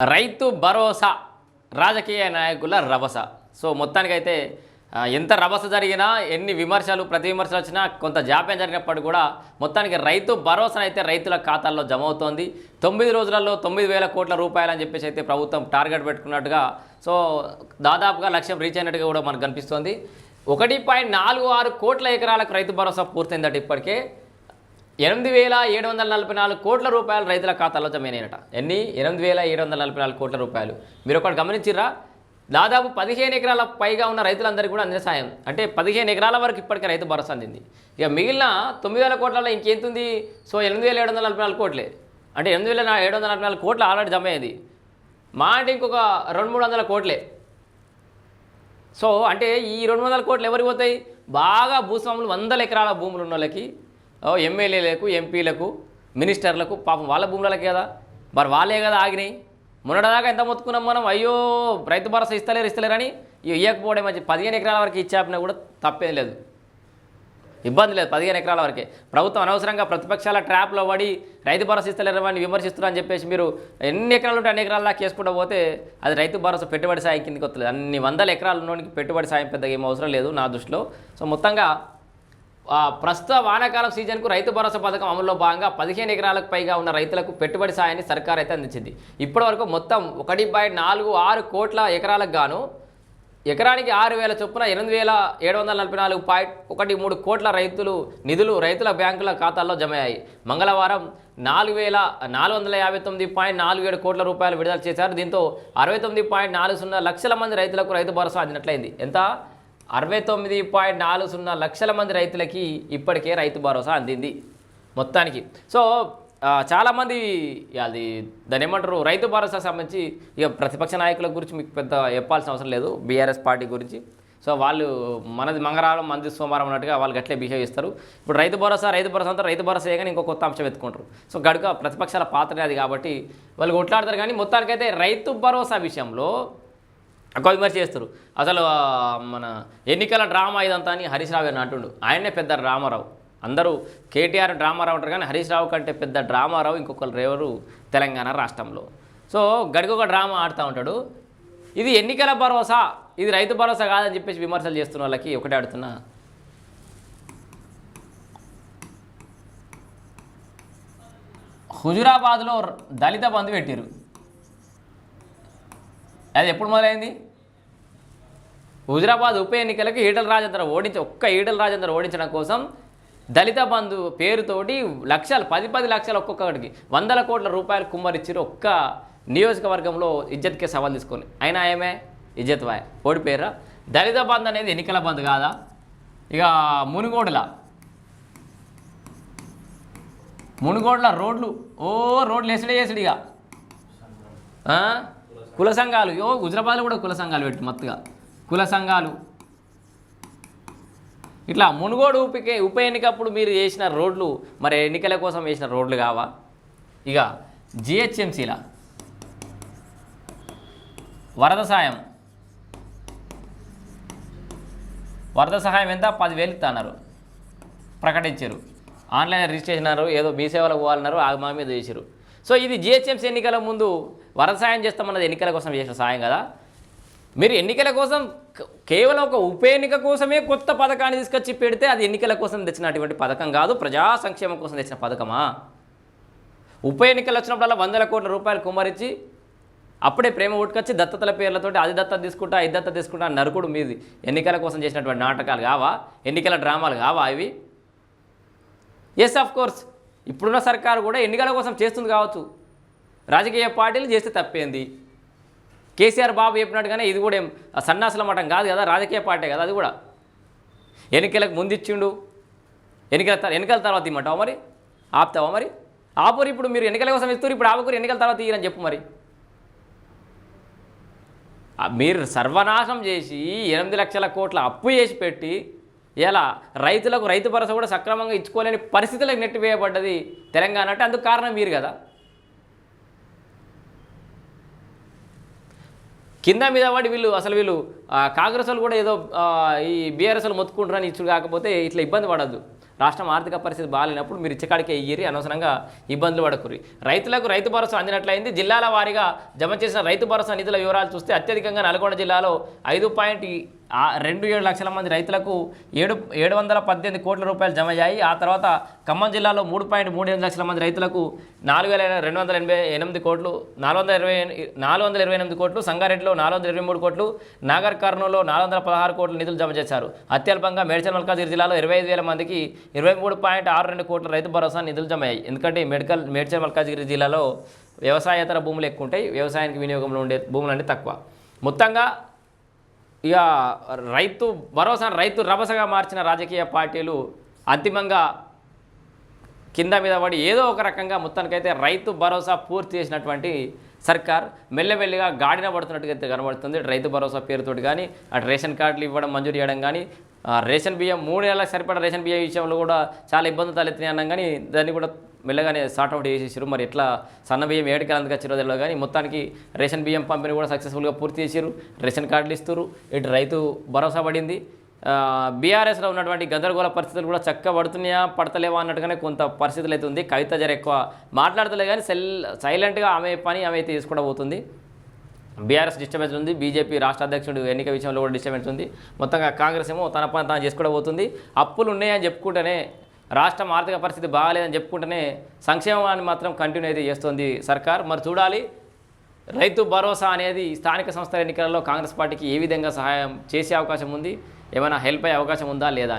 రైతు భరోసా రాజకీయ నాయకుల రభస. సో మొత్తానికైతే ఎంత రభస జరిగినా ఎన్ని విమర్శలు ప్రతి విమర్శలు వచ్చినా కొంత జాప్యం జరిగినప్పటికీ కూడా మొత్తానికి రైతు భరోసా అయితే రైతుల ఖాతాల్లో జమ అవుతోంది తొమ్మిది రోజులలో తొమ్మిది వేల కోట్ల రూపాయలు అని చెప్పేసి అయితే ప్రభుత్వం టార్గెట్ పెట్టుకున్నట్టుగా సో దాదాపుగా లక్ష్యం రీచ్ అయినట్టుగా కూడా మనకు కనిపిస్తోంది. ఒకటి పాయింట్ నాలుగు ఆరు కోట్ల ఎకరాలకు రైతు భరోసా పూర్తయిందట ఇప్పటికే. ఎనిమిది వేల ఏడు వందల నలభై నాలుగు కోట్ల రూపాయలు రైతుల ఖాతాలో జమైనట ఎన్ని? ఎనిమిది వేల ఏడు వందల నలభై నాలుగు కోట్ల రూపాయలు. మీరు ఒకటి గమనించిర్రా? దాదాపు పదిహేను ఎకరాల పైగా ఉన్న రైతులందరికీ కూడా అందిన సాయం. అంటే పదిహేను ఎకరాల వరకు ఇప్పటికే రైతు భరోసా అందింది. ఇక మిగిలిన తొమ్మిది వేల కోట్లలో ఇంకెంతుంది? సో ఎనిమిది వేల ఏడు వందల నలభై నాలుగు కోట్లే. అంటే ఎనిమిది వేల ఏడు వందల నలభై నాలుగు కోట్లు ఆల్రెడీ జమ అయ్యింది మా అంటే ఇంకొక రెండు మూడు వందల కోట్లే. సో అంటే ఈ రెండు వందల కోట్లు ఎవరికి పోతాయి? బాగా భూస్వాములు వందల ఎకరాల భూములు ఉన్న వాళ్ళకి ఎమ్మెల్యేలకు ఎంపీలకు మినిస్టర్లకు పాపం వాళ్ళ భూములకి కదా. మరి వాళ్ళే కదా ఆగినాయి. మొన్నటిదాకా ఎంత మొత్తుకున్నాం మనం? అయ్యో రైతు భరోసా ఇస్తలేరు ఇస్తలేరని ఇవ్వకపోవడం మంచి పదిహేను ఎకరాల వరకు ఇచ్చాపినా కూడా తప్పేం లేదు. ఇబ్బంది లేదు పదిహేను ఎకరాల వరకే. ప్రభుత్వం అనవసరంగా ప్రతిపక్షాల ట్రాప్లో పడి రైతు భరోసా ఇస్తలేరు అని విమర్శిస్తున్నారని చెప్పేసి మీరు ఎన్ని ఎకరాలు ఉంటే అన్ని ఎకరాల దాకా చేసుకుంటూ పోతే అది రైతు భరోసా పెట్టుబడి సాయం కిందకి వస్తుంది అన్ని వందల ఎకరాలు ఉన్నోనికి పెట్టుబడి సాయం పెద్దగా ఏం అవసరం లేదు నా దృష్టిలో. సో మొత్తంగా ప్రస్తుత వానాకాలం సీజన్కు రైతు భరోసా పథకం అమలులో భాగంగా పదిహేను ఎకరాలకు పైగా ఉన్న రైతులకు పెట్టుబడి సాయాన్ని సర్కార్ అయితే అందించింది. ఇప్పటివరకు మొత్తం ఒకటి పాయింట్ నాలుగు ఆరు కోట్ల ఎకరాలకు గాను ఎకరానికి ఆరు వేల చొప్పున ఎనిమిది వేల ఏడు వందల నలభై నాలుగు పాయింట్ ఒకటి మూడు కోట్ల రైతులు నిధులు రైతుల బ్యాంకుల ఖాతాల్లో జమ అయ్యాయి మంగళవారం నాలుగు వేల నాలుగు వందల యాభై తొమ్మిది పాయింట్ నాలుగు ఏడు కోట్ల రూపాయలు విడుదల చేశారు. దీంతో అరవై తొమ్మిది పాయింట్ నాలుగు సున్నా లక్షల మంది రైతులకు రైతు భరోసా అందినట్లయింది. ఎంత? అరవై తొమ్మిది పాయింట్ నాలుగు సున్నా లక్షల మంది రైతులకి ఇప్పటికే రైతు భరోసా అందింది మొత్తానికి. సో చాలామంది అది దాని ఏమంటారు రైతు భరోసా సంబంధించి ఇక ప్రతిపక్ష నాయకుల గురించి మీకు పెద్ద చెప్పాల్సిన అవసరం లేదు బీఆర్ఎస్ పార్టీ గురించి. సో వాళ్ళు మనది మంగళవారం మంది సోమవారం అన్నట్టుగా వాళ్ళు గట్లే బిహేవ్ చేస్తారు. ఇప్పుడు రైతు భరోసా రైతు భరోసా అంతా రైతు భరోసా చేయగానే ఇంకో కొత్త అంశం ఎత్తుకుంటారు. సో గడుక ప్రతిపక్షాల పాత్రనే అది కాబట్టి వాళ్ళు కొట్లాడతారు. కానీ మొత్తానికైతే రైతు భరోసా విషయంలో ఒక విమర్శ చేస్తారు. అసలు మన ఎన్నికల డ్రామా ఇదంతా అని హరీష్ రావు అని అంటుండు. ఆయనే పెద్ద రామారావు అందరూ కేటీఆర్ డ్రామారావు అంటారు కానీ హరీష్ రావు కంటే పెద్ద డ్రామారావు ఇంకొకరు రేవరు తెలంగాణ రాష్ట్రంలో. సో గడికొక డ్రామా ఆడుతూ ఉంటాడు. ఇది ఎన్నికల భరోసా. ఇది రైతు భరోసా కాదని చెప్పేసి విమర్శలు చేస్తున్న వాళ్ళకి ఒకటే ఆడుతున్నా. హుజురాబాద్లో దళిత బంధు పెట్టారు అది ఎప్పుడు మొదలైంది? హుజరాబాద్ ఉప ఎన్నికలకు ఈటల రాజేంద్ర ఓడించి ఒక్క ఈటల రాజేంద్ర ఓడించడం కోసం దళిత బంధు పేరుతోటి లక్షలు పది పది లక్షలు ఒక్కొక్కడికి వందల కోట్ల రూపాయలు కుమ్మరిచ్చిరు ఒక్క నియోజకవర్గంలో ఇజ్జత్కే సవాల్ తీసుకొని. అయినా ఏమే? ఇజ్జత్ వాయ్. ఓడిపోయారా దళిత బంధు అనేది ఎన్నికల బంధు కాదా? ఇక మునుగోడుల. మునుగోడుల రోడ్లు. ఓ రోడ్లు ఎసడే వేసుడు ఇక. కుల సంఘాలు. యో హుజరాబాద్లో కూడా కుల సంఘాలు పెట్టి మత్తుగా. కుల సంఘాలు. ఇట్లా మునుగోడు ఉపకే ఉప ఎన్నికప్పుడు మీరు చేసిన రోడ్లు మరి ఎన్నికల కోసం వేసిన రోడ్లు కావా? ఇక జిహెచ్ఎంసీల. వరద సాయం. వరద సహాయం ఎంత? పదివేలు ఇస్తాన్నారు ప్రకటించారు ఆన్లైన్ రిజిస్ట్రేషన్ అన్నారు ఏదో మీ సేవలకు పోవాలన్నారు ఆ మా మీద చేశారు సో ఇది జిహెచ్ఎంసీ ఎన్నికల ముందు వరద సాయం చేస్తామన్నది ఎన్నికల కోసం చేసిన సాయం కదా? మీరు ఎన్నికల కోసం కేవలం ఒక ఉప ఎన్నిక కోసమే కొత్త పథకాన్ని తీసుకొచ్చి పెడితే అది ఎన్నికల కోసం తెచ్చినటువంటి పథకం కాదు ప్రజా సంక్షేమం కోసం తెచ్చిన పథకమా? ఉప ఎన్నికలు వచ్చినప్పుడల్లా వందల కోట్ల రూపాయలు కుమ్మరించి అప్పుడే ప్రేమ ఉట్టుకొచ్చి దత్తతల పేర్లతోటి అది దత్త తీసుకుంటా ఇది దత్త తీసుకుంటా నరుకుడు మీది. ఎన్నికల కోసం చేసినటువంటి నాటకాలు కావా? ఎన్నికల డ్రామాలు కావా ఇవి? ఎస్ ఆఫ్ కోర్స్ ఇప్పుడున్న సర్కారు కూడా ఎన్నికల కోసం చేస్తుంది కావచ్చు. రాజకీయ పార్టీలు చేస్తే తప్పేంది? కేసీఆర్ బాబు చెప్పినట్టుగానే ఇది కూడా ఏం సన్నాసుల మఠం కాదు కదా రాజకీయ పార్టీ కదా అది కూడా. ఎన్నికలకు ముందు ఇచ్చిండు. ఎన్నికల ఎన్నికల తర్వాత ఇమ్మంటావా మరి? ఆపుతావా మరి? ఆపురు ఇప్పుడు మీరు ఎన్నికల కోసం ఇస్తారు ఇప్పుడు ఆపుకురు ఎన్నికల తర్వాత ఇయ్యని చెప్పు మరి. మీరు సర్వనాశం చేసి ఎనిమిది లక్షల కోట్ల అప్పు చేసి పెట్టి ఇలా రైతులకు రైతు భరోసా కూడా సక్రమంగా ఇచ్చుకోలేని పరిస్థితులకు నెట్టివేయబడ్డది తెలంగాణ అంటే అందుకు కారణం మీరు కదా. కింద మీద పడి వీళ్ళు అసలు వీళ్ళు కాంగ్రెస్ వాళ్ళు కూడా ఏదో ఈ బీఆర్ఎస్లు మొత్తుకుంటారని ఇచ్చుడు కాకపోతే ఇట్లా ఇబ్బంది పడద్దు. రాష్ట్రం ఆర్థిక పరిస్థితి బాగాలేనప్పుడు మీరు ఇచ్చకాడికే ఇయ్యిరి అనవసరంగా ఇబ్బందులు పడకురి రైతులకు రైతు భరోసా అందినట్లయింది. జిల్లాల వారీగా జమ చేసిన రైతు భరోసా నిధుల వివరాలు చూస్తే అత్యధికంగా నల్గొండ జిల్లాలో ఐదు పాయింట్ ఆ రెండు ఏడు లక్షల మంది రైతులకు ఏడు ఏడు వందల పద్దెనిమిది కోట్ల రూపాయలు జమ అయ్యాయి. ఆ తర్వాత ఖమ్మం జిల్లాలో మూడు పాయింట్ మూడు ఎనిమిది లక్షల మంది రైతులకు నాలుగు వేల రెండు వందల ఎనభై ఎనిమిది కోట్లు నాలుగు వందల ఇరవై నాలుగు వందల ఇరవై ఎనిమిది కోట్లు సంగారెడ్డిలో నాలుగు వందల ఇరవై మూడు కోట్లు నాగర్ కర్నూలులో నాలుగు వందల పదహారు కోట్ల నిధులు జమ చేశారు. అత్యల్పంగా మేడ్చల్ మల్కాజిగిరి జిల్లాలో ఇరవై ఐదు వేల మందికి ఇరవై మూడు పాయింట్ ఆరు రెండు కోట్ల రైతు భరోసా నిధులు జమ అయ్యాయి. ఎందుకంటే మెడికల్ మేడ్చల్ మల్కాజిగిరి జిల్లాలో వ్యవసాయేతర భూములు ఎక్కువ ఉంటాయి వ్యవసాయానికి వినియోగంలో ఉండే భూములు అంటే తక్కువ. మొత్తంగా ఇక రైతు భరోసా రైతు రభసగా మార్చిన రాజకీయ పార్టీలు అంతిమంగా కింద మీద పడి ఏదో ఒక రకంగా మొత్తానికైతే రైతు భరోసా పూర్తి చేసినటువంటి సర్కార్ మెల్లమెల్లిగా గాడిన పడుతున్నట్టుగా అయితే కనబడుతుంది. రైతు భరోసా పేరుతోటి కానీ అటు రేషన్ కార్డులు ఇవ్వడం మంజూరు చేయడం కానీ రేషన్ బియ్యం మూడు నెలలకు సరిపడా రేషన్ బియ్యం విషయంలో కూడా చాలా ఇబ్బందులు తలెత్తినాయి అన్నాం కానీ దాన్ని కూడా మెల్లగానే సార్ట్ అవుట్ చేసేసారు. మరి ఎట్లా సన్న బియ్యం ఏడుకి అందుకు వచ్చిరో తెలియదు కానీ మొత్తానికి రేషన్ బియ్యం పంపిణీ కూడా సక్సెస్ఫుల్గా పూర్తి చేశారు. రేషన్ కార్డులు ఇస్తారు ఇటు రైతు భరోసా పడింది. బీఆర్ఎస్లో ఉన్నటువంటి గందరగోళ పరిస్థితులు కూడా చక్క పడుతున్నాయా పడతలేవా అన్నట్టుగానే కొంత పరిస్థితులు అయితే ఉంది. కవిత జర ఎక్కువ మాట్లాడతలే కానీ సెల్ సైలెంట్గా ఆమె పని ఆమె అయితే చేసుకోవడం పోతుంది. బీఆర్ఎస్ డిస్టర్బెన్స్ ఉంది. బీజేపీ రాష్ట్ర అధ్యక్షుడు ఎన్నిక విషయంలో కూడా డిస్టర్బెన్స్ ఉంది. మొత్తంగా కాంగ్రెస్ ఏమో తన పని తాను చేసుకోవడం పోతుంది. అప్పులు ఉన్నాయని చెప్పుకుంటేనే రాష్ట్రం ఆర్థిక పరిస్థితి బాగాలేదని చెప్పుకుంటేనే సంక్షేమాన్ని మాత్రం కంటిన్యూ అయితే చేస్తుంది సర్కార్. మరి చూడాలి రైతు భరోసా అనేది స్థానిక సంస్థల ఎన్నికలలో కాంగ్రెస్ పార్టీకి ఏ విధంగా సహాయం చేసే అవకాశం ఉంది? ఏమైనా హెల్ప్ అయ్యే అవకాశం ఉందా లేదా అని